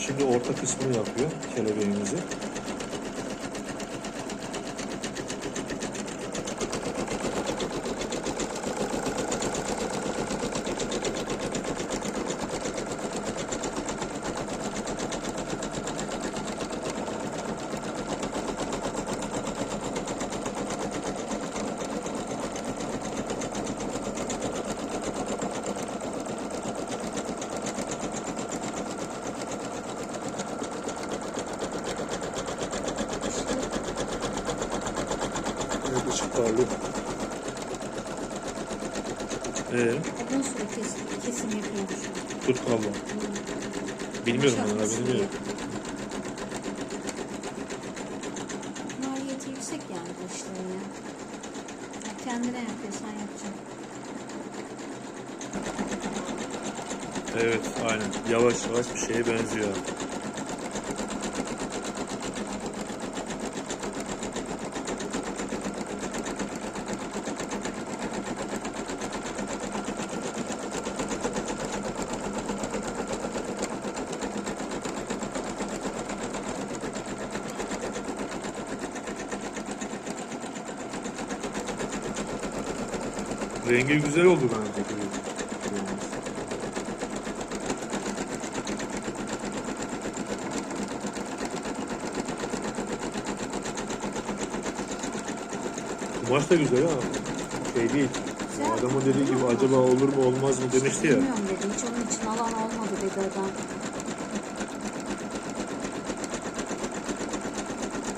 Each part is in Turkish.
Şimdi orta kısmını yapıyor kelebeğimizi. Parlıyor. Ee, Uzun süre kesim, kesim yapıyormuş. tut abla. Bilmiyorum ben bilmiyorum. Maliyeti yüksek yani bu işlerin ya. ya. Kendine yapıyorsan yapacaksın. Evet aynen. Yavaş yavaş bir şeye benziyor. Rengi güzel oldu bence. Kumaş da güzel ha. Şey değil. Güzel. Adamın dediği gibi acaba olur mu olmaz mı demişti ya. Bilmiyorum dedi. Hiç onun için alan olmadı dedi adam.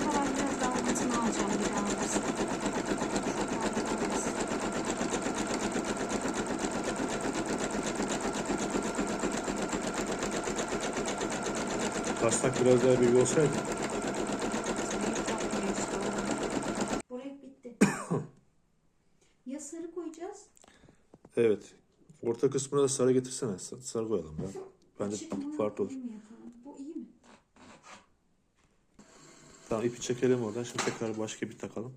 Para biraz daha altına alacağım bir daha alırsın. Kasnak biraz daha büyük olsaydı. Bu renk bitti. ya sarı koyacağız. Evet. Orta kısmına da sarı getirsene. Sa- Sarı koyalım ya. Bence mı? farklı olur. Bu iyi mi? Tamam ipi çekelim oradan. Şimdi tekrar başka bir takalım.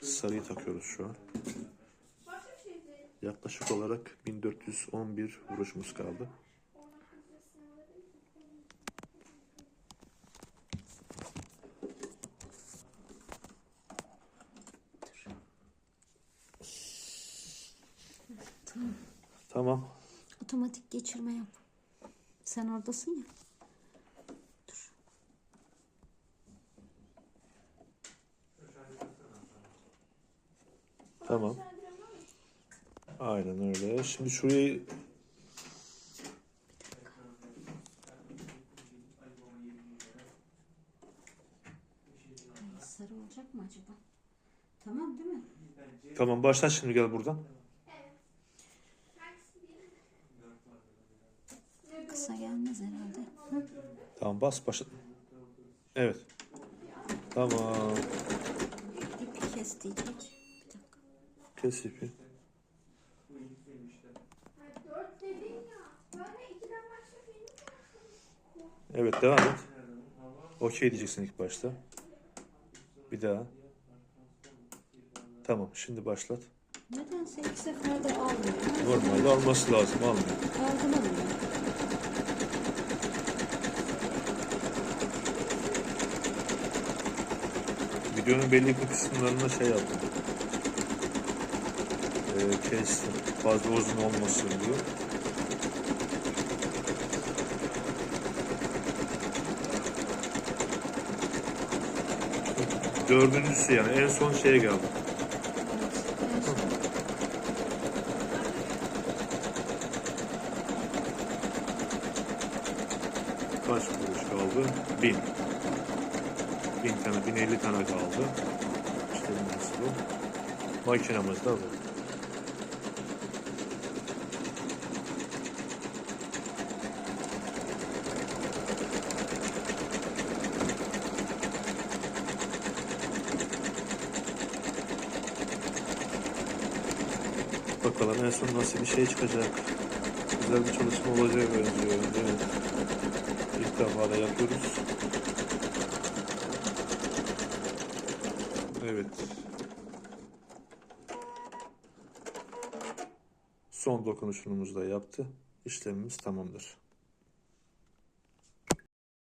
Sarıyı takıyoruz şu an. Yaklaşık olarak 1411 vuruşumuz kaldı. Tamam. Otomatik geçirme yap. Sen oradasın ya. Dur. Tamam. Aynen öyle. Şimdi şurayı Ay, sarı olacak mı acaba? Tamam değil mi? tamam başla şimdi gel buradan. Kısa gelmez herhalde. Hı? Tamam bas başla. Evet. Tamam. İpi kes diyecek. Bir dakika. Kes ipi. Evet devam et. Okey diyeceksin ilk başta. Bir daha. Tamam şimdi başlat. Nedense ilk seferde almıyor. Normalde alması lazım almıyor. Algılamıyor. Videonun belli bir kısımlarına şey yaptım. Ee, kestim. Fazla uzun olmasın diye. Dördüncüsü yani en son şeye geldi. Evet. en son. Kaç kuruş kaldı? Bin. Bin tane, bin elli tane kaldı. İşte nasıl bu? Makinamız da bu. Bakalım en son nasıl bir şey çıkacak. Güzel bir çalışma olacak benziyor. Evet. İlk defa da yapıyoruz. Evet. Son dokunuşumuzu da yaptı. İşlemimiz tamamdır.